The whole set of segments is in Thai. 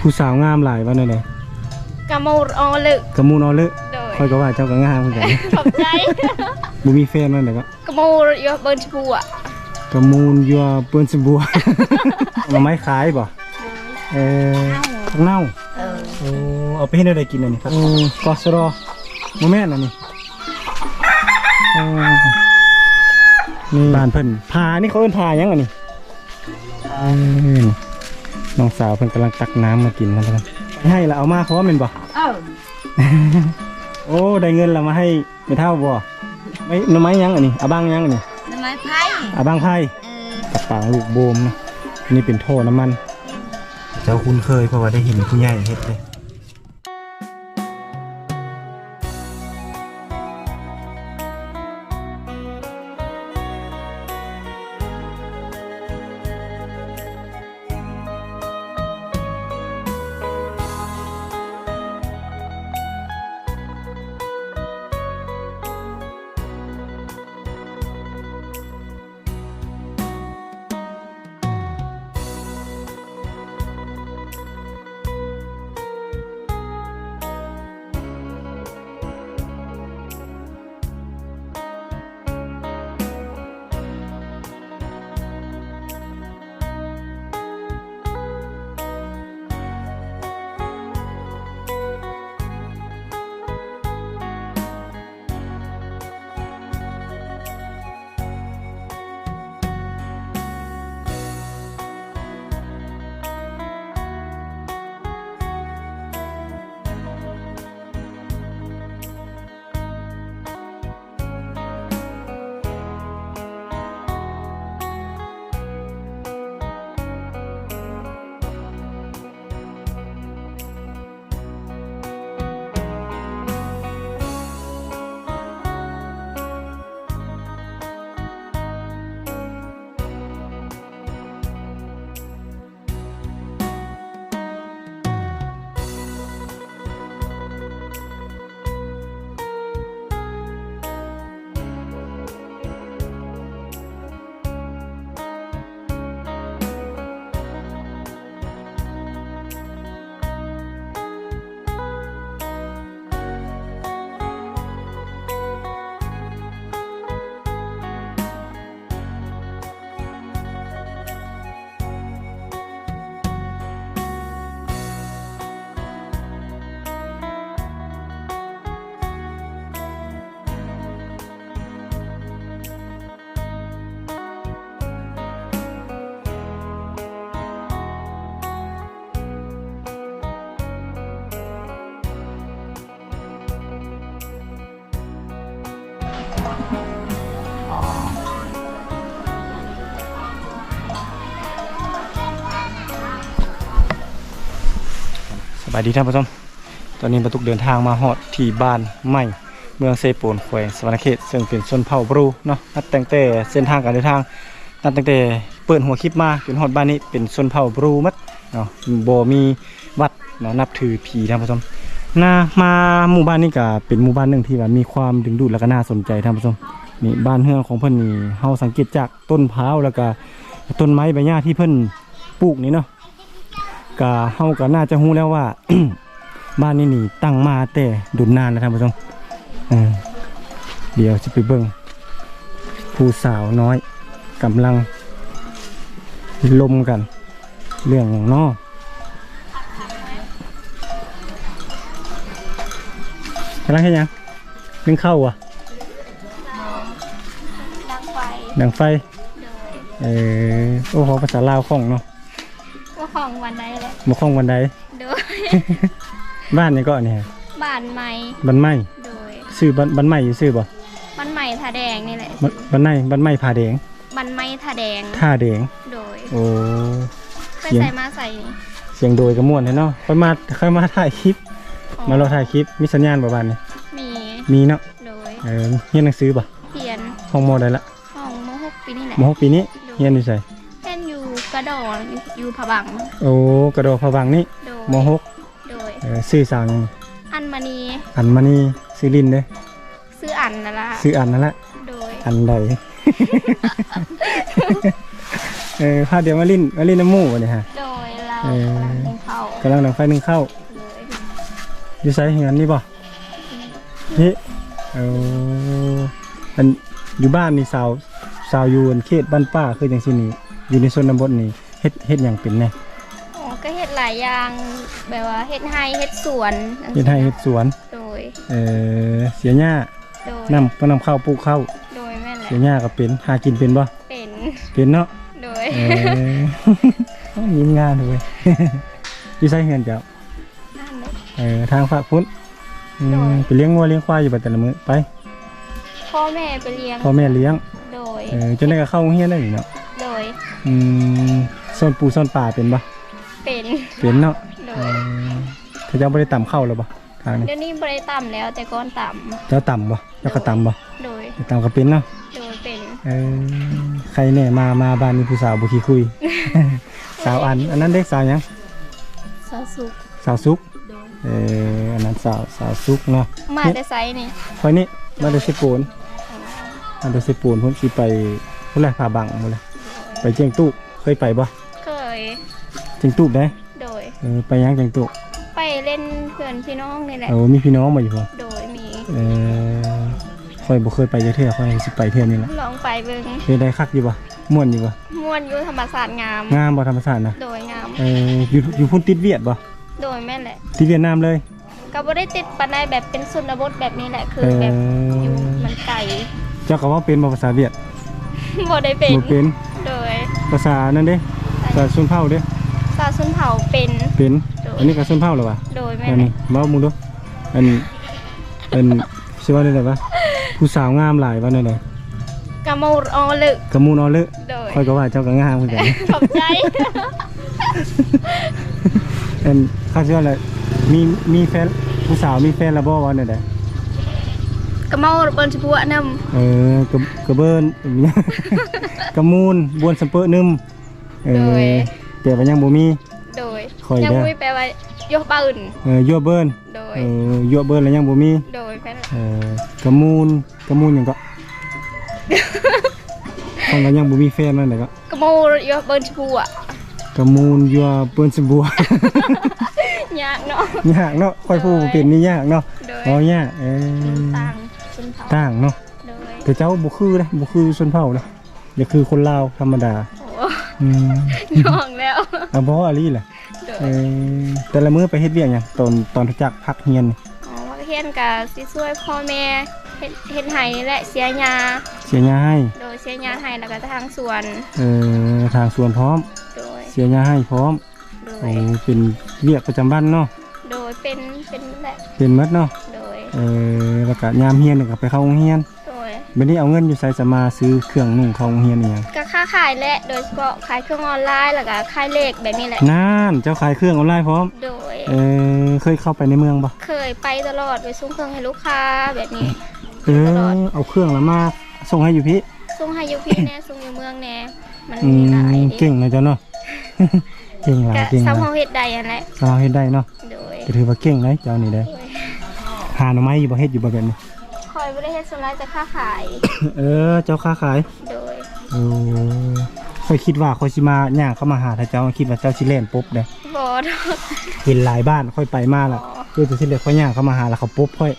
ผู้สาวงามหลายว่าแนวใดกะมูรอลึกกระมูนเอาเลอะโดยค่อยก็ว่าเจ้าก็งามเหมือนกันขอบใจบ่มีแฟนนั่นแหละก็กะมูรอยู่เบิร์นชบัวกระมูลยัวเปิ้นสบัวเอามาไม้ขายบ่เออผักเน่าเออโอ้เอาไปให้ได้กินอันนี้ครับโอ้กอสรอโมแม่นอันนี้โอ้นี่บ้านเพิ่นพานี่เขาเอิ้นพาหยังอันนี้เอ้ย น้องสาวเพิ่นกำลังตักน้ำมากินนะทุกคนให้ละเอามาเพราะว่าแม่นบ่ เออโอ้ได้เงินละมาให้ไม่เท่าบ่ไม่หน่อไม้หยังอันนี้อาบังหยังอันนี้น้ำไม้ไผ่อาบังไผ่เออกับปางลูกโบมนะอันนี่เป็นโทน้ำมัน เจ้าคุ้นเคยเพราะว่าได้เห็นผู้ใหญ่เฮ็ดเลย สบายดีท่านผู้ชม ตอนนี้บรรทุกเดินทางมาฮอดที่บ้านใหม่เมืองเซโปนแขวงสวรรณเขตซึ่งเป็นชนเผ่าบรูเนาะนับตั้งแต่เส้นทางการเดินทางนับตั้งแต่เปิดหัวคลิปมาจนฮอดบ้านนี้เป็นชนเผ่าบรูมัดเนาะบ่มีวัดเนาะนับถือผีท่านผู้ชมนามาหมู่บ้านนี้ก็เป็นหมู่บ้านหนึ่งที่ว่ามีความดึงดูดและก็น่าสนใจท่านผู้ชมนี่บ้านเฮือนของเพิ่อนนี่เฮาสังเกตจากต้นพร้าวแล้วก็ต้นไม้ใบหญ้าที่เพิ่อนปลูกนี่เนาะ ก็เฮาก็น่าจะรู้แล้วว่า บ้านนี้นี่ตั้งมาแต่ดุนนานแล้วท่านผู้ชมเออเดี๋ยวจะไปเบิ่งผู้สาวน้อยกำลังลมกัน เรื่องอย่างนอำลังให้ยังนึ่งข้าวอะดังไฟดังไฟโดยเออโอ้โหภาษาลาวคล่องเนาะว่า ของวันไหนแหละมาคล่องวันใดโดย บ้านนี่ก็เนี่ยบ้านใหม่บ้านไม้โดยซื้อบ้านบ้านไม้อยู่ซื้อบ่บ้านใหม่ทาแดงนี่แหละบ้านบ้านไม้บ้านไม้ผาแดงบ้านใหม่ทาแดงท่าแดงโดยโอ้ไปเสียงใส่มาใส่นี่เสียงโดยกระม่วนเห็นเนาะค่อยมาค่อยมาถ่ายคลิป อ๋อมาเราถ่ายคลิปมีสัญญาณบ่บ้านนี่มีมีเนาะโดยเออเฮียนหนังสือบ่เพียนห้องมอได้ละห้องมหกปีนี่แหละมหกปีนี้เฮียนอยู่ไสเล่นอยู่ กระดองอยู่อยู่ผบัง โอ้กระโดดผวังนี่โดยมหกโดย เออซื้อสาวหยังอันมณีอันมานี่ซื้อลินเด้อซื้ออันนั่นละซื้ออันนั่นแหละโดย อันใด เออพาเดี๋ยวมาลินมาลินน้ำหมูบ่เนี่ยฮะ โดยเราเออกำลังกินข้าวกำลังดังไฟหนึ่งเข้าเลยอยู่ไซเหือนนี่บ่นี่เอาอันอยู่บ้านนี่สาวสาวอยู่อันเขตบ้านป้าคือจังซี่นี่ อยู่ในชนบทนี่เฮ็ดเฮ็ดหยังเป็นแน่อ๋อก็เฮ็ดหลายอย่างแบบว่าเฮ็ดไร่เฮ็ดสวนจังเฮ็ซี้ดให้เฮ็ดสวน โดย เอ่อเสียหญ้าโดยนำก็นำข้าวปลูกข้าวโดยแม่นแหละเสียหญ้าก็เป็นหากินเป็นบ่เป็น เป็นเนาะโดย เออ ยิ้มงานเลย อยู่ไซเหือนเจ้านั่นเลยเออทางฝากพุ้นอืมโดยไปเลี้ยงวัวเลี้ยงควายอยู่บัดแต่ละมื้อไปพ่อแม่ไปเลี้ยง พ่อแม่เลี้ยงโดย เออจนได้ก็เข้าโรงเรียนได้อยู่เนาะโด ยอืมซ่อนปูซ่อนป่าเป็นปะเป็นเป็นเนาะโดเอยอถ้าเจ้าไม่ได้ต่ำเข้าแล้วปะทางนี้เดี๋ยวนี้บ่ได้ต่ำแล้วแต่ก่อนต่เจ้าต่ำปะเจ้าก็ต่ำปะำโดยต่ำก็เป็นเนาะโดยเป็นเออใครเนี่ยมามาบ้านนี้ผู้สาวบุคีคุย สาวอัน อันนั้นเด็กสาวหยังสาสุกสาวซุกโดยเอออันนั้นสาวสาวซุกเนาะ มาแต่ไซนี่คอยนี่มาเดซิปูนมาเดซิปูนพุ่นสิไปพุ่นแหละพาบังพุ่นแหละ ไปเจียงตู้เคยไปบ่เคย เจียงตู้ได้โดย เออไปยังเจียงตู้ไปเล่นเพื่อนพี่น้องนี่แหละ เออมีพี่น้องมาอยู่บ่โดยมีเออคอยบ่เคยไปจักเทื่อคอยสิไปเทื่อนี่แหละลองไปเบิ่งเคยได้คักอยู่บ่ม่วนอยู่บ่ม่วนอยู่ธรรมศาสตร์งาม งามบ่ธรรมชาตินะโดยงาม เอออยู่อยู่พุ่นติดเวียดบ่โดยแม่นแหละ ติดเวียดนามเลยก็บ่ได้ติดปานใดแบบเป็นสุนบทแบบนี้แหละคือเออแบบอยู่มันไกลเจ้าก็ว่าเป็นบ่ภาษาเวียดบ่ได้เป็นบ่เป็นโดย ภาษานั่นเด้ภาษาชนเผ่าเด้สาวสุนเผาเป็น เป็นโดย อันนี้ก็ชนเผ่าเหรอวะโดยแม่อันนแหนี้ละเว้ามึงดูอันอันสิว่าได้ไดวะผู้สาวงามหลายว่าได้ไดกะมูรอลึกกระมูนอเลอะโดยคอยก็ว่าเจ้าก็งามเหมือนกัน ขอบใจ อันเขาสิว่าอะไรมีมีแฟนผู้สาวมีแฟนแล้วบ่ว่าได้ได กะเมาเบิ่นสิบัวนำเออกระกระเบินกระมูนบวนสเปอร์นึมเออแต่ว่ายังบ่มี โดยข่อยยังเด้อมุ้ยแปลว่าโยกบ้านเออยั่วเบิร์นโดย เออยั่วเบิร์นแล้วยังบ่มีโดยแม่นเออกระมูนกระมูนหยังก็ ของก็ยังบ่มีแฟนนั่นแหละก็กะเมาโยกเบิ่นสิบัวกระมูลยัวเปิ้นสมบัว ยากเนาะ ยากเนาะค่อยพูดบ่เป็นนี่ยากเนาะโดยอ๋อยากเออ ต่างสุนเผา ต่างเนาะโดยแต่เจ้าบ่คือนะบ่คือชนเผ่านะอย่าคือคนลาวธรรมดาโอ้อืมยองแล้วเอาบ่อะลีแหละโดเอยอแต่ละมื้อไปเฮ็ดเวียกหยังตอนตอนทุจักพักเฮียนนี่อ๋อว่าเฮียนกะสิช่วยพ่อแม่เฮ็ดเฮ็ดไห้นี่แหละเสียยาเสียหญ้าให้โดยเสียยาให้แล้วก็ทางสวนเออทางสวนพร้อม โดยเสียหญ้าให้พร้อมโดโอ้ยเป็นเวียกประจำบ้านเนาะโดยเป็นเป็นแหละเป็นหมดเนาะโดยเออแล้วก็ยามเฮียนนี่ก็ไปเข้าโรงเรียนโดยบัดนี้เอาเงินอยู่ไสจะมาซื้อเครื่องนุ่งเข้าโรงเรียนอีหยังก็ค้าขายและโดยเฉพาะขายเครื่องออนไลน์แล้วก็ขายเลขแบบนี้แหละ นั่นเจ้าขายเครื่องออนไลน์พร้อม โดย เออเคยเข้าไปในเมืองปะเคยไปตลอดไปส่งเครื่องให้ลูกค้าแบบนี้ เออเอาเครื่องแล้วมาส่งให้อยู่พี่ส่งให้อยูพี่แน่ส่งอยู่เมืองแน่มันอืมีหลายมดิเก่งนะเจ้าเนาะ เก่งหลายก็เก่งหซ้ำลาเฮายเฮ็ดใดอันแหละสาวเฮ็ดได้เนาะโดยก็ถือว่าเก่งเลยเจ้านี่ได้ โดย หาหน่อไม้อยู่บ่เฮ็ดอยู่บ่แบบนี้คอยบ่ได้เฮ็ดส่วนหลายจะค้าขาย เออ เจ้าค้าขาย โดยเออค่อยคิดว่าค่อยสิมาย่างเข้ามาหาถ้าเจ้าคิดว่าเจ้าสิเล่นปุ๊บเด้บ่ดอกเห็นหลายบ้านค่อยไปมาแล้วอ๋อคือจะสิเล่นค่อยย่างเข้ามาหาแล้วเขาปุ๊บค่อย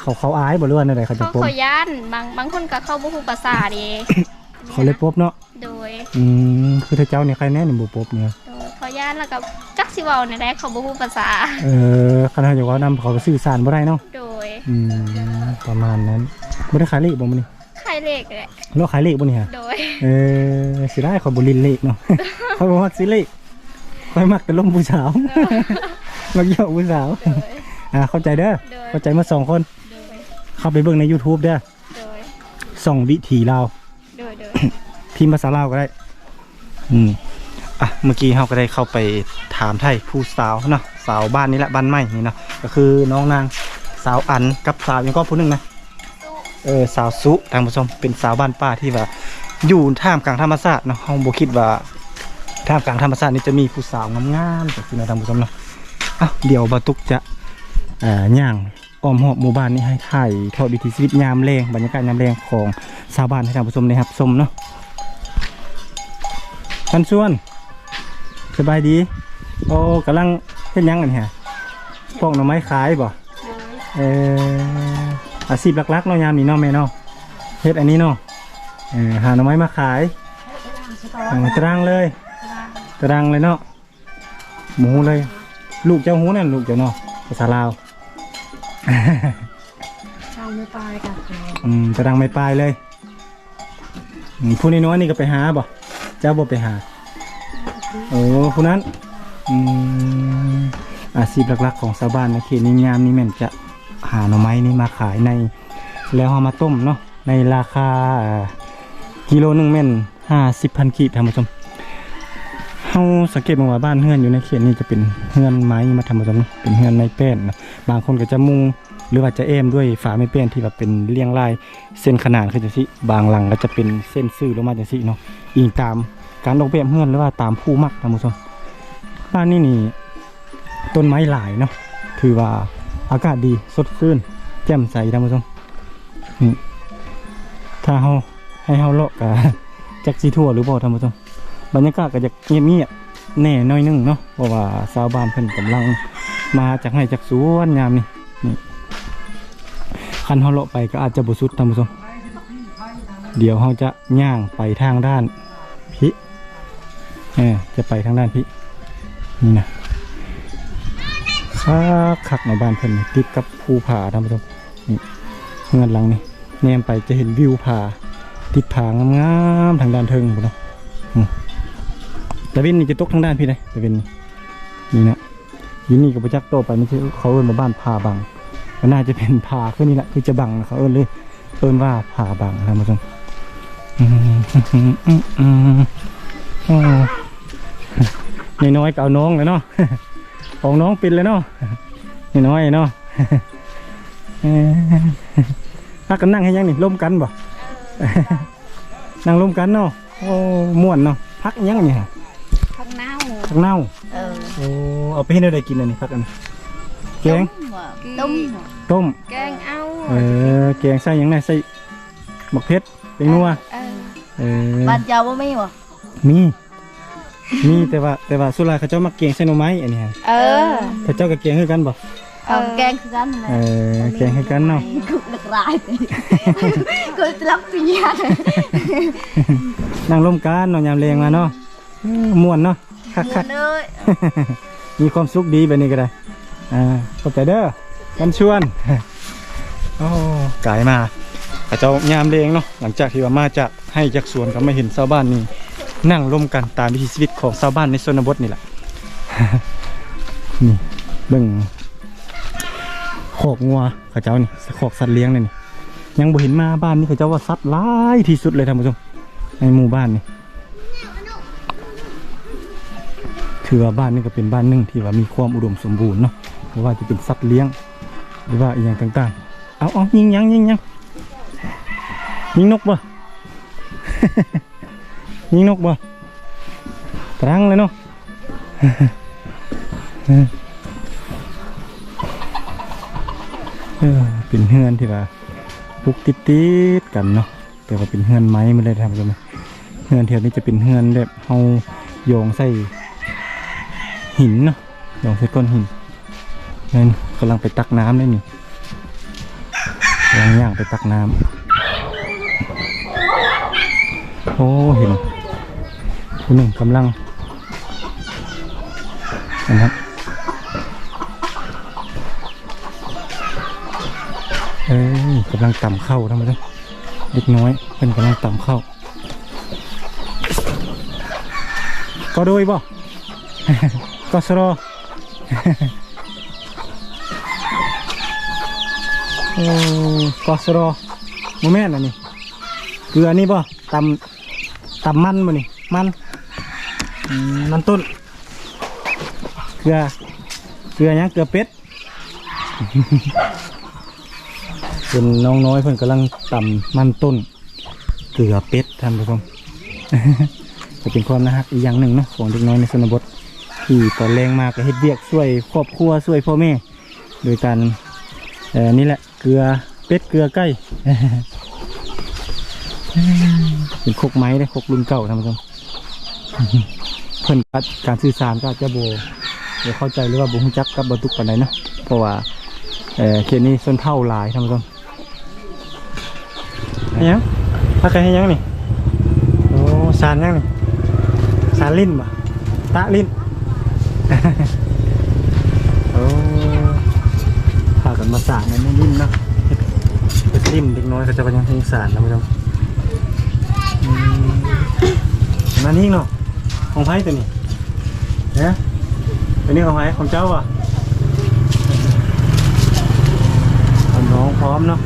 เขาเขาอายบ่หรือว่าอะไรเขาจะเขาปุ๊บเขาย่านบางบางคนก็เข้าบ่ฮู้ภาษาเด้เขาเลยปุ๊บเนาะ โดย อืมคือถ้าเจ้าเนี่ยใครแน่นี่บ่ปุ๊บเนี่ยโดย เขาย่านแล้วก็จักสิเว้าในใดเขาบ่ฮู้ภาษา เออคณะอยู่ว่านำเขาก็สื่อสารบ่ได้เนาะโดยอืมประมาณนั้นบ่ได้ขายเลขบ่มื้อนี้ขายเลขแหละเราขายเลขบ่นี่ฮะโดย เออสิได้เขาบ่ลินเลขเนาะ เขาบ่มักสิเลขค่อยมักแต่ลมผู้สาวมักเยาะผู้สาวโดย อ่าเข้าใจเด้อโดย เข้าใจมาสองคน โดย เข้าไปเบิ่งใน YouTube เด้อโดย ส่องวิถีลาว โดย โดย พิมพ์ภาษาลาวก็ได้ อืม อะเมื่อกี้เราก็ได้เข้าไปถามไทยผู้สาวเนาะสาวบ้านนี้แหละบ้านใหม่นี่เนาะก็คือน้องนางสาวอันกับสาวยังก็ผู้หนึงนะเออสาวสุทานผู้ชมเป็นสาวบ้านป้าที่ว่าอยู่ท่ามกลางธรรมชาติเนาะเฮาบ่คิดว่าท่ามกลางธรรมชาตินี่จะมีผู้สาวงามๆแบบนี้นะทานผู้ชมเนาะอะเดี๋ยวบาตุกจะอ่อย่างอ้อมหอบหมู่บ้านนี้ให้ถ่ายทอดวิถีชีวิตยามแรงบรรยากาศยามแรงของชาวบ้านให้ทานผู้ชมได้รับชมเนาะท่านชวน สบายดี โอ้กำลังเฮ็ดหยังกันฮะพวกหน่อไม้ขายบ่เอออาชีพหลักๆเนาะยามนี้เนาะแม่เนาะเฮ็ดอันนี้เนาะเออหาหน่อไม้มาขายเออตารางเลยตารางเลยเนาะหมูเลย ลูกเจ้าหูนั่นลูกเจ้าเนาะภาษาลาว ทางไม่ตายกันอืมตารางไม่ปลายเลยอืมผู้น้อยๆนี่ก็ไปหาบ่เจ้าบ่ไปหา โอ้ผู้นั้นอืมอาชีพหลักๆของชาวบ้านในเขตนิยามนี่แม่นจะหาหน่อไม้นี่มาขายใน แล้วเอามาต้มเนาะในราคากิโลหนึ่งแม่นห้าสิบพันกีบท่านผู้ชมเฮาสังเกตมาว่าบ้านเฮือนอยู่ในเขตนี้จะเป็นเฮือนไม้มาทำผสมเนาะเป็นเฮือนไม้แป้นนะบางคนก็จะมุงหรือว่าจะเอมด้วยฝาไม้แป้นที่แบบเป็นเรียงลายเส้นขนานขึ้นจังซี่บางหลังก็จะเป็นเส้นซื่อลงมาจังซี่เนาะอิงตาม การออกแบบเฮือนหรือว่าตามผู้มักท่านผู้ชมบ้านนี้นี่ต้นไม้หลายเนาะถือว่าอากาศดีสดชื่นแจ่มใสท่านผู้ชมนี่ถ้าเฮาให้เฮาเลาะกะจักสีทั่วหรือบ่ท่านผู้ชมบรรยากาศก็จะเงียบๆแน่น้อยหนึงเนาะเพราะว่าชาวบ้านเพิ่นกำลังมาจากให้จากสวนยามนี้คันเขาเลาะไปก็อาจจะบุสุดท่านผู้ชมเดี๋ยวเขาจะย่างไปทางด้าน เออจะไปทางด้านพินี่นะคักคักในบ้านเพิ่นนี่ติดกับภูผาท่านผู้ชมนี่เงินหลังนี่แนมไปจะเห็นวิวผาติดผางามๆทางด้านเทิงพุ่นเนาะตะวินนี่จะตกทางด้านพี่เลยตะวินนี่นี่นะยินนี่กับประจักษ์โตไปไม่ใช่เขาเอิ้นมาบ้านผาบังก็น่าจะเป็นผาขึ้นนี่แหละคือจะบังนะเขาเอิ้นเลยเอิ้นว่าผาบังนะท่านผู้ชมอืมอืมอืมอืม โอ้น้อยๆก็เอาน้องเลยเนาะของน้องปินเลยเนาะน้อยๆเนาะเอ้ยพักกันนั่งให้ยังนี่ร่มกันบ่นั่งร่มกันเนาะโอ้ม่วนเนาะพักยังนี่ฮะข้างเน่าพักเน่าเออโอ้เอาไปให้ได้กินอันนี้พักอันนี้แกงต้มต้มแกงเอาเออแกงใส่หยังไงใส่หมักเพชรเป็นนัวเออเออบ้านเจ้าบ่มีบ่มี มีแต่ว่าแต่ว่าสุรายเขาเจ้ามาเกงใส่หน่อไม้อันนี้ฮะเออ เขาเจ้าก็เกงคือกันบ่เอาแกงคือกันแหละเออเกงคือกันเนาะกุหลักลายก็รับปีญานั่งร่วมกันเนาะยามแรงมาเนาะเออม่วนเนาะคักหมดเลยๆมีความสุขดีแบบนี้ก็ได้อ่าขอบใจเด้อกันชวนโอ้กายมาเขาเจ้ายามแรงเนาะหลังจากที่ว่ามาจากให้จากสวนก็มาเห็นชาวบ้านนี่ นั่งร่วมกันตามวิถีชีวิตของชาวบ้านในชนบทนี่แหละนี่เบิ่งขอกงัวเขาเจ้านี่ขอกสัตว์เลี้ยงเลยนี่ยังบ่เห็นมาบ้านนี้เขาเจ้าว่าสัตว์หลายที่สุดเลยท่านผู้ชมในหมู่บ้านนี่ถือว่าบ้านนี้ก็เป็นบ้านหนึ่งที่ว่ามีความอุดมสมบูรณ์เนาะเพราะว่าจะเป็นสัตว์เลี้ยง หรือว่าอีกอย่างต่างๆ เอาเอายิงยังยิงยังยิงนกบ่ ยิงนกบ่ตรังเลยเนาะเออเป็นเฮือนที่ว่าปลูกติดติดกันเนาะแต่ว่าเป็นเฮือนไม้ไม่ได้ทำกันไหมเฮือนแถวนี้จะเป็นเฮือนแบบเฮาโยงใส่หินเนาะโยงใส่ก้อนหินนั่นกำลังไปตักน้ำได้นี่กำลังย่างไปตักน้ำโอ้เห็น ผู้หนึ่งกำลังนะครับเอ้ยกำลังต่ำเข้าทำไมต้องเด็กน้อยเป็นกำลังต่ำเข้า ก็โดยบ่ก็สรอโอ้ก็สรอมแม่นอันนี้เกลือนี่บ่ตำตำมันบ่นี่มัน มันต้น เกลือ เกลือยังเกลือเป็ดเป็นน้องน้อยเพิ่นกำลังต่ำมันต้น เกลือเป็ดท่านผู้ชมก็เป็นความน่ารักอีกอย่างหนึ่งเนาะของเด็กน้อยในชนบทที่ตอนแรงมากก็เฮ็ดเวียกช่วยครอบครัวช่วยพ่อแม่โดยการนี่แหละเกลือเป็ดเกลือไก่เป็นคกไม้เลยคกรุ่นเก่าท่านผู้ชม เพิ่อนการสื่อสารก็จะโบบ่เข้าใจหรือว่าบ่ฮู้จักกับบรรทุกปานใดเนาะเพราะว่าเออเขตนี้ชนเผ่าหลายท่านผู้ชมเฮ็ดหยังพักกันเฮ็ดหยังนี่โอ้สารยังนี่สารลิ้นบ่ตะลิ้นโอ้พากันมาสารนั่นนี่ลิ้นเนาะเฮ็ดเฮ็ดลิ้นเด็กน้อยเขาจะไปยังเฮ็ดสารท่านผู้ชมอืมมานี่เนาะ ของไผตัวนี้เนี่ยเป็นนี่ของใครของเจ้าอะของน้องพร้อมเนาะ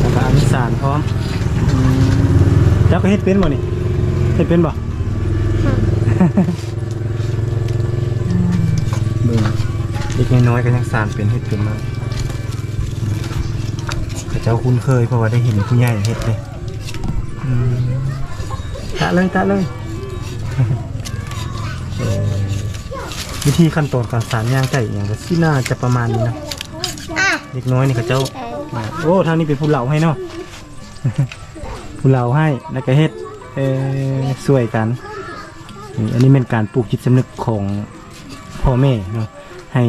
แล้วก็อันสารพร้อมอืมเจ้าก็เฮ็ดเป็นบ่นี่เฮ็ดเป็นบ่เบิ่งเด็กน้อยๆก็ยังสารเป็นเฮ็ดเป็นมากแต่เจ้าคุ้นเคยเพราะว่าได้เห็นผู้ใหญ่เฮ็ดเลยอืมตะเลยตะเลยเอ่อ วิธีขั้นตอนการสารย่างไก่อย่างก็สิน่าจะประมาณนี้นะเด็กน้อยนี่เขาเจ้าเออมาโอ้ทางนี้เป็นผู้เหล่าให้เนาะ ผู้เหล่าให้แล้วก็เฮ็ดเอ่อช่วยกันนี่อันนี้เป็นการปลูกจิตสำนึกของพ่อแม่เนาะให้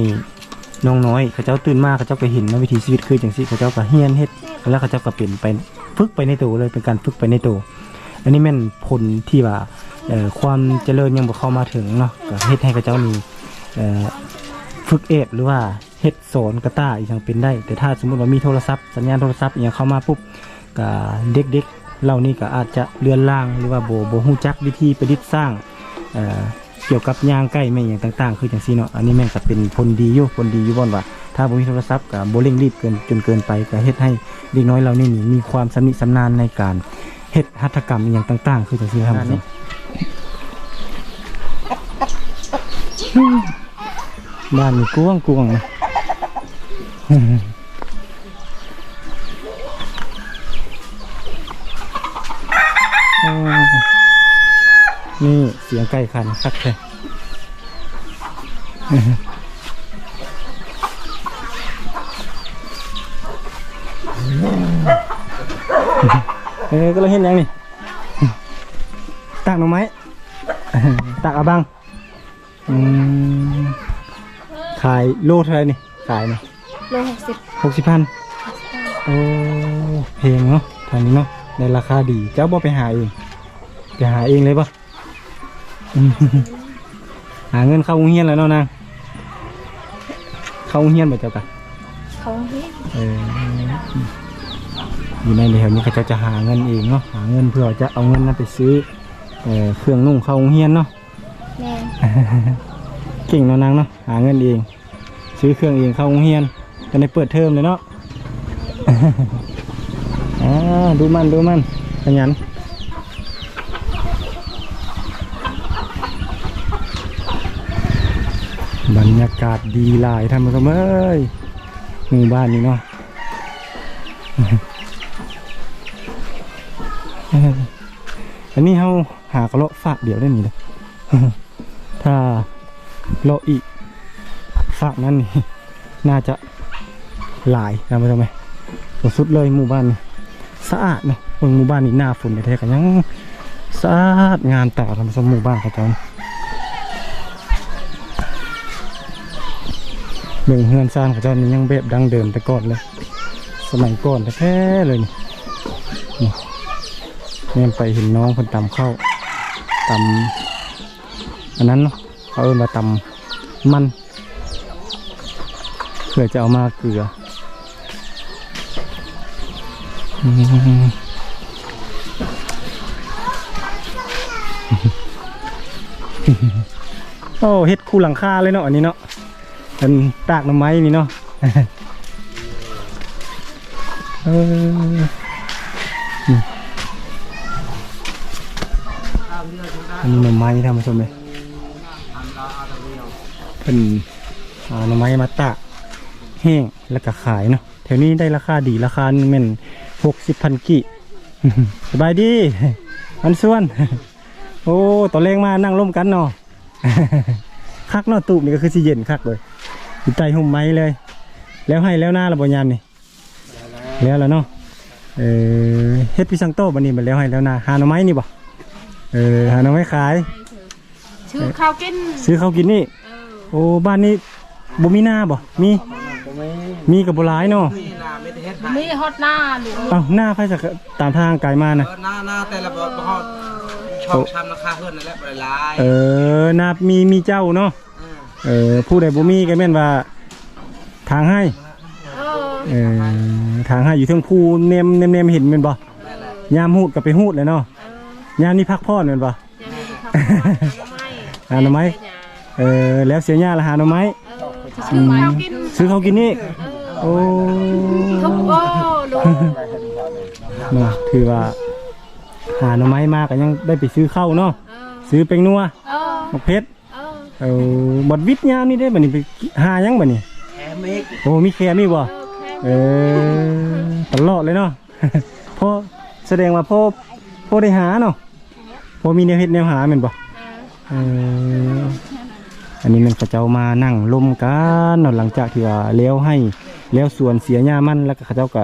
น้องน้อยเขาเจ้าตื่นมาเขาเจ้าก็เห็นว่าวิถีชีวิตคือจังซี่เขาเจ้าก็เฮียนเฮ็ดแล้วเขาเจ้าก็เป็นไปฝึกไปในตัวเลยเป็นการฝึกไปในตัวอันนี้แม่นผลที่ว่าเอ่อความเจริญยังบ่เข้ามาถึงเนาะก็เฮ็ดให้เขาเจ้ามีเอ่อ ฝึกเอกหรือว่าเฮ็ดสอนกระต้าอีกอย่างเป็นได้ แต่ถ้าสมมติว่ามีโทรศัพท์สัญญาณโทรศัพท์อย่างเข้ามาปุ๊บก็เด็กๆเหล่านี้ก็อาจจะเลือนล่างหรือว่าโบโบฮู้จักวิธีประดิษฐ์สร้างเกี่ยวกับยางใกล้แม่งอย่างต่าง ๆ คือจังซี่เนาะอันนี้แม่งก็เป็นผลดีอยู่ผลดีอยู่บ่อนว่า ถ้าบ่มีโทรศัพท์ก็บ่เร่งรีบเกินจนเกินไปก็เฮ็ดให้เด็กน้อยเหล่านี้นี่มีความสำนิสำนาญในการเฮ็ดหัตถกรรมอย่างต่าง ๆ คือจังซี่ครับ บ้านนี่กว้างกวางนะนี่เสียงไก่ขันคักเลยเออก็เลยเห็นยังนี่ตากหน่อไม้ตากอาบังอืม โลเท่าไหรนี่ขายนี่โลหกสิบหกสิบพันโอ้เพลงเนาะทางนี้เนาะในราคาดีเจ้าบ่ไปหาเองไปหาเองเลยปะอืมหาเงินเข้าโรงเรียนแล้วเนาะนางเข้าโรงเรียนบ่เจ้ากะ เขาเฮียเอออยู่ในแถวนี้เขาจะจะหาเงินเองเนาะหาเงินเพื่อจะเอาเงินนั้นไปซื้อเอ่อเครื่องนุ่งเข้าโรงเรียนเนาะ แม่ เก่งเนาะนางเนาะหาเงินเอง ซื้อเครื่องเองเข้าโรงเรียนจะได้เปิดเทอมเลยเนาะอ่าดูมันดูมันขยันบรรยากาศดีหลายท่านผู้ชมเอ้ยหมู่บ้านนี้เนาะอันนี้เขาหากระเลาะฝากเดียวได้นี่เลยถ้าเลาะอีก ฝากนั้นนี่น่าจะหลายนะไม่ต้องไหมสุดเลยหมู่บ้านสะอาดเนะเบิ่งหมู่บ้านนี่หน้าฝุ่นแท้ๆกันยังสะอาดงานแต่ทำสมหมู่บ้านเขาเจ้าเบิ่งเฮือนซานเขาเจ้านี่ยังแบบดังเดิมแต่ก่อนเลย สมัยก่อนแท้ๆเลยนี่เนี่แม่นไปเห็นน้องเพิ่นตำข้าวตำอันนั้นเนาะเขาเอิ้นมาตำมัน เพื่อจะเอามาเกลือโอ้เฮ็ดคู่หลังคาเลยเนาะอันนี้เนาะเป็นตากหน้ำไม้นี่เนาะเอออันนี้หน่อไม้ท่านผู้ชมเลยเป็นหน่อไม้มาตาก แห้งแล้วก็ขายเนาะแถวนี้ได้ราคาดีราคาหนึ่งเม่นหกสิบพันกิสบายดีมันส่วน โอ้ตอนแรกมานั่งร่วมกันเนาะคักเนาะตูบนี่ก็คือสิเย็นคักเลยอยู่ใต้ห่มไม้เลย แล้วให้แล้วหน้าระบยามนี่ แล้วแล้วเนาะเออเฮ็ดพิซังโต้บันนี้มันแล้วให้แล้วหน้าหาหน่อไม้นี่บ่เออหาหน่อไม้ขายชื่อข้าวกินซื้อเขาวกินนี่เออโอ้บ้านนี้บ่มีหน้าบ่มี มีกับบ่หลายเนาะนี่นาไม่ได้เฮ็ดให้มีฮอตหน้าหรือเอ้าหน้าไผสักตามทางไกลมานะเออหน้าหน้าแต่ละบ่บ่ฮอดช่องช้ำราคาเฮือนนั่นแหละบ่ได้หลายเออหน้ามีมีเจ้าเนาะอืมเออผู้ใดบ่มีก็แม่นว่า ทางให้เออเออทางให้อยู่เทิงภูเนมเนมเนมเห็นแม่นบ่ยามฮูดก็ไปฮูดเลยเนาะยามนี้พักผ่อนแม่นบ่ยังมีทำไมหาหน่อไม้เออแล้วเสียหญ้าละหาหน่อไม้ ซื้อมาเอากินซื้อเขากินนี่โอ้ทุกโอ้ลูกเนาะคือว่า หาหน่อไม้มาก็ยังได้ไปซื้อข้าวเนาะเออซื้อเป็งนัวเออมะเพชรเออเออบดวิทย์ยามนี่ได้บัดนี้ไปหายังบัดนี้แถมอีกโอ้มีแคมมีบ่ เออแค่เออตลอดเลยเนาะ พ่อแสดงว่าพ่อพ่อได้หาเนาะพ่อมีแนวเฮ็ดแนวหาแม่นบ่เอออั อันนี้มันเขาเจ้ามานั่งลมกันนาะหลังจากที่ว่าเลี้ยวให้เลี้ยวสวนเสียหญ้ามันแล้วก็เขาเจ้าก็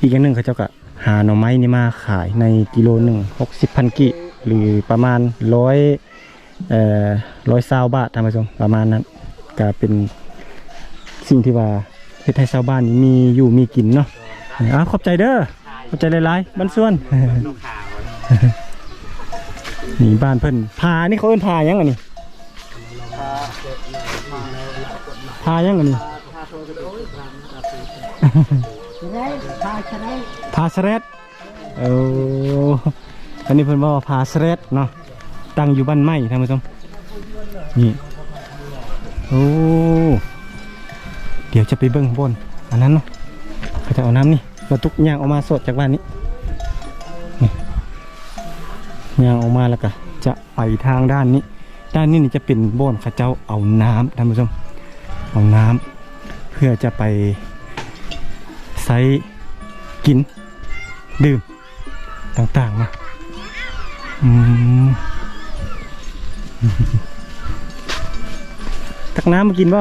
อีกอย่างหนึ่งเขาเจ้าก็หาหน่อไม้นี่มาขายในกิโลหนึ่งหกสิบพันกิหรือประมาณร้อยเอ่อร้อยซาวบาทท่านผู้ชมประมาณนั้นก็เป็นสิ่งที่ว่าเฮ็ดให้ชาวบ้านนี่มีอยู่มีกินเนาะอ้าขอบใจเด้อขอบใจหลายๆบ้านส่วนนี่บ้านเพิ่นพานี่เขาเอิ้นพายังอันนี้ พาหยังอันนี้พาสเรดเอออันนี้เพิ่นว่าพาสเรดเนาะ ตั้งอยู่บ้านไม้ท่านผู้ชม นี่ โอ้ เดี๋ยวจะไปเบิ้งบน อันนั้นเนาะเขาจะเอาน้ำนี่มาตุกย่างออกมาสดจากบ้านนี้นี่ย่างออกมาแล้วก็จะไปทางด้านนี้ ด้านนี้นี่จะเป็นบ่อนเขาเจ้าเอาน้ำท่านผู้ชมเอาน้ำเพื่อจะไปใช้กินดื่มต่างๆมาอืมตักน้ำมากินบ่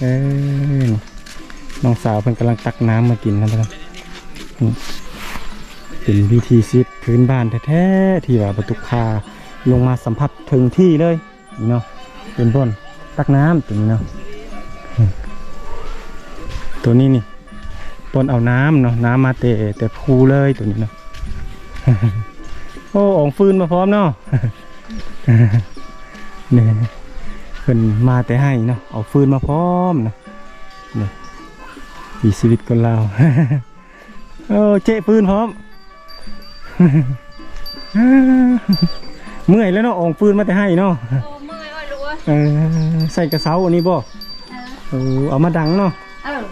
เออน้องสาวเพิ่นกำลังตักน้ำมากินนะครับอืมเป็นวิธีชีวิตพื้นบ้านแท้ๆที่ว่าประตุกคา ลงมาสัมผัสถึงที่เลยนี่เนาะเป็นบ่นตักน้ำตัวนี้เนาะตัวนี้นี่บ่นเอาน้ำเนาะน้ำมาแต่แต่ภูเลยตัวนี้เนาะโอ้อองฟืนมาพร้อมเนาะเนี่ยเพิ่นมาแต่ให้เนาะเอาฟืนมาพร้อมเนาะเนี่ยมีชีวิตคนเราโอ้เจ๊ฟืนพร้อม เมื่อยแล้วเนาะเอองฟืนมาแต่ให้เนาะโอ้เมื่อยว่ะลูกเอ้ยเออใส่กระเซ้าอันนี้บ่เออเอามาดังเนาะเออ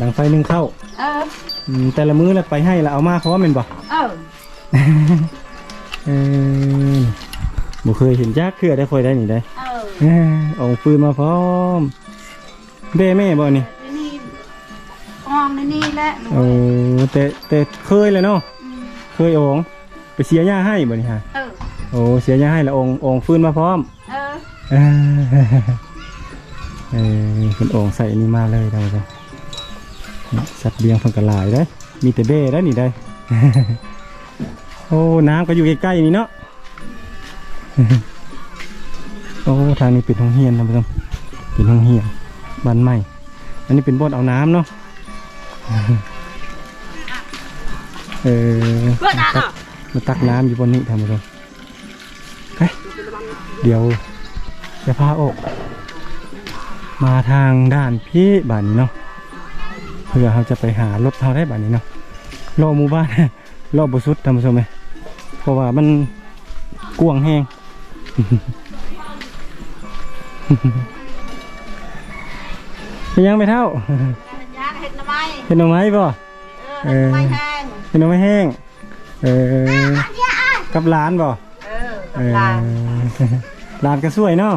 ดังไฟหนึ่งเข้าเอออืมแต่ละมื้อแล้วไปให้แล้วเอามาพร้อมเป็นบ่เออเออบ่เคยเห็นจักเคือได้ค่อยได้นี่ได้เออเออเอาฟืนมาพร้อมเบ้แม่บ่นี่นี่กองในนี่แหละลูกโอ้แต่แต่เคยเลยเนาะอืมเคยโองไปเสียหญ้าให้บ่นี่ฮะเออ โอ้เสียหญ้าให้แล้วององฟื้นมาพร้อมเออเออเออคุณโองใส่อันนี้มาเลยท่านผู้ชมนี่สัตว์เลี้ยงเพิ่นก็หลายเด้อมีแต่เบ้แล้วนี่ได้ โอ้น้ำก็อยู่ใกล้ๆนี่เนาะ โอ้ทางนี้เป็นห้องเฮียนท่านผู้ชมเป็นห้องเฮียนบ้านใหม่ อันนี้เป็นบ่อนเอาน้ำเนาะ เออเพื่อนอะมาตักน้ำอยู่บนนี้ท่านผู้ชมเฮ้ย เดี๋ยวจะพาออก มาทางด้านพี่บ้านนี้เนาะเพื่อเราจะไปหารถเราได้บ้านนี้เนาะรอหมู่บ้านรอบบุสุดท่านผู้ชมไหมเพราะว่ามันกวางแห้งเป็นยังไม่เท่ายากเห็ดหน่อไม้เป็นหน่อไม้ป่ะเออหน่อไม้แห้งเป็นหน่อไม้แห้งเออกับร้านป่ะ เออเออลานร้านก็สวยเนาะ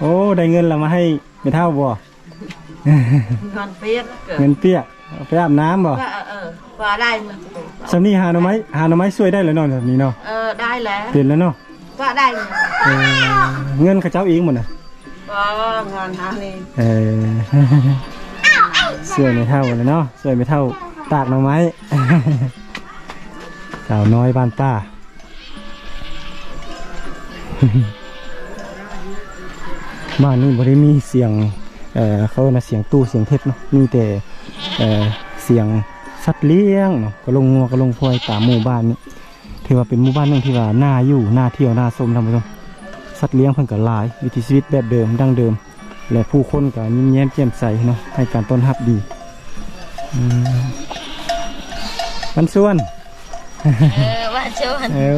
โอ้ได้เงินเรามาให้ไม่เท่าบ่เงินเปียกเกิดเงินเปียกเอาไปอาบน้ำบ่เออเออว่าได้มั้ยสำนี่หาหน่อไม้หาหน่อไม้สวยได้เลยเนาะแบบนี้เนาะเออได้แล้วเป็นแล้วเนาะว่าได้มั้ยเออเงินเขาเจ้าเองหมดน่ะว่าเงินหานี่เออสวยไม่เท่าเลยเนาะสวยไม่เท่าตากหน่อไม้สาวน้อยบ้านป้า บ้านนี้บ่ได้มีเสียงเออเขาเรียกว่เสียงตู้เสียงเทปเนาะมีแต่เออเสียงสัตว์เลี้ยงเนาะก็ลงงัวก็ลงควายตามหมู่บ้านนี้ถือว่าเป็นหมู่บ้านหนึ่งที่ว่าน่าอยู่น่าเที่ยวน่าชมท่านผู้ชมสัตว์เลี้ยงเพิ่นก็หลาย วิถีชีวิตแบบเดิมดั้งเดิม และผู้คนก็ยิ้มแย้มแจ่มใสเนาะให้การต้อนรับดีอืมมันส่วน เออว่าชวนเอ้า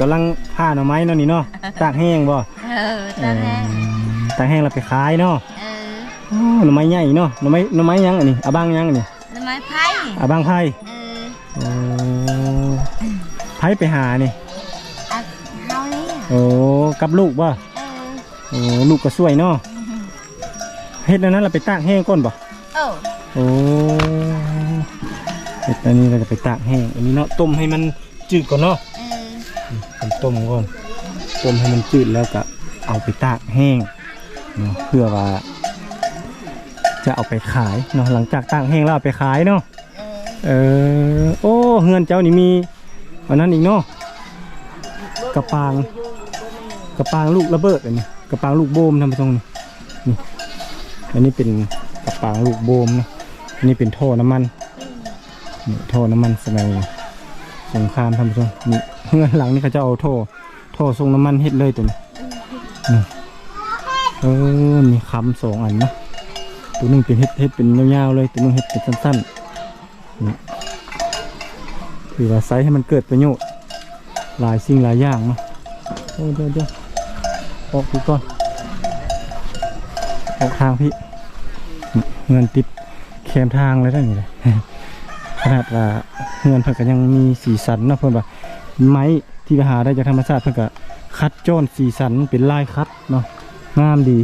กำลังผ่าหน่อไม้เนาะนี่เนาะตากแห้งบ่เออตอนแรกตากแห้งแล้วไปขายเนาะเออโอ้หน่อไม้ใหญ่เนาะหน่อไม้หน่อไม้ยังอันนี้อาบางยังอันนี้น้ำไม้ไผ่อาบางไผ่เออโอ้ไผ่ไปหานี่อะเฮานี่โอ้กับลูกบ่เออโอ้ลูกก็สวยเนาะเฮ็ดแล้วนั้นเราไปตากแห้งก่อนบ่โอ้โอ้ เฮ็ดอันนี้เราจะไปตากแห้ง อันนี้เนาะต้มให้มันจืดก่อนเนาะเออผมต้มก่อน ต้มให้มันจืดแล้วก็เอาไปตากแห้งเนาะเพื่อว่า จะเอาไปขายเนาะหลังจากตากแห้งแล้วเอาไปขายเนาะ เออเออ โอ้เฮือนเจ้านี่มีอันนั้นอีกเนาะ กระปาง กระปางลูกระเบิดอันนี้กระปางลูกโบมทำไปตรงนี้นี่ อันนี้เป็นกระปางลูกโบมเนาะอันนี้เป็นท่อน้ำมัน นี่ท่อน้ำมันสมัยสงครามทำไปตรงนี่เฮือนหลังนี่เขาจะเอาท่อท่อส่งน้ำมันเฮ็ดเลยตัวนี้นี่เออมีคำสองอันนะตัวนึงเป็นเฮ็ดเฮ็ดเป็นยาวๆเลยตัวนึงเฮ็ดเป็นสั้นๆคือว่าไซส์ให้มันเกิดประโยชน์หลายสิ่งหลายอย่างนะโอ้เดี๋ยวเดี๋ยวออกดูก่อนออกทางพี่เงินติดแคมทางเลยได้นี่เลย ขนาดว่าเงินเพิ่นก็ยังมีสีสันเนาะเพิ่นว่าไม้ที่ไปหาได้จากธรรมชาติเพิ่นก็คัดโจ้นสีสันเป็นลายคัดเนาะงามดี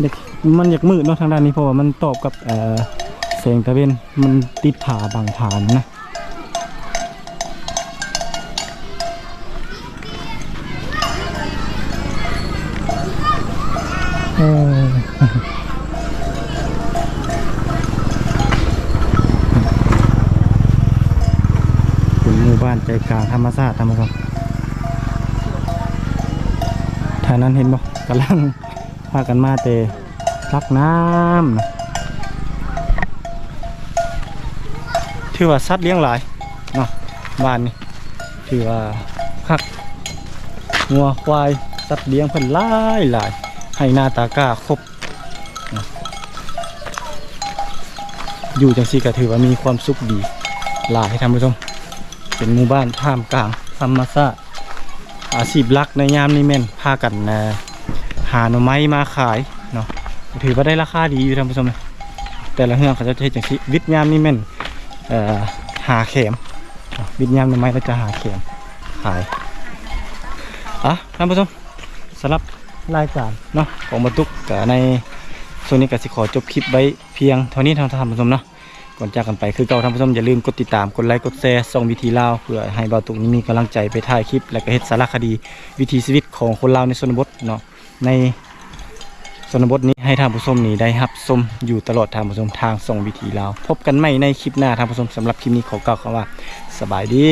เด็กมันอยากมืดเนาะทางด้านนี้เพราะว่ามันตอบกับเออแสงตะเวนมันติดผาบางผานนะเออ ใจกลางธรรมชาติธรรมชาติทางนั้นเห็นบ่กำลังพากันมาเตะพักน้ำนะถือว่าสัตว์เลี้ยงหลายเนาะบ้านนี่ถือว่าคักงัวควายสัตว์เลี้ยงเพิ่นหลายหลายให้หน้าตากล้าครบอยู่จังซี่ก็ถือว่ามีความสุขดีหลายท่านผู้ชม เป็นหมู่บ้านท่ามกลางธรรมชาติอาชีพหลักในยามนี้แม่นพากันเอ่อหาหน่อไม้มาขายเนาะถือว่าได้ราคาดีอยู่ท่านผู้ชมแต่ละเฮือนเขาจะเฮ็ดจังซี่วิทยามนี่แม่นหาเข็มวิญญาณไม้เราจะหาเข็มขายอะท่านผู้ชมสำหรับรายการเนาะของบรรทุกในส่วนนี้ก็สิขอจบคลิปไว้เพียงเท่านี้ท่านผู้ชมเนาะ ก่อนจากกันไปคือเก่าท่านผู้ชมอย่าลืมกดติดตามกดไลค์กดแชร์ส่องวิธีลาวเพื่อให้บรรทุกนี้มีกำลังใจไปถ่ายคลิป และก็เฮ็ดสารคดีวิถีชีวิตของคนลาวในชนบทเนาะในชนบทนี้ให้ท่านผู้ชมนี้ได้รับชมอยู่ตลอดท่านผู้ชมทางส่องวิถีลาวพบกันใหม่ในคลิปหน้าท่านผู้ชมสำหรับคลิปนี้ขอกล่าวคำว่า สบายดี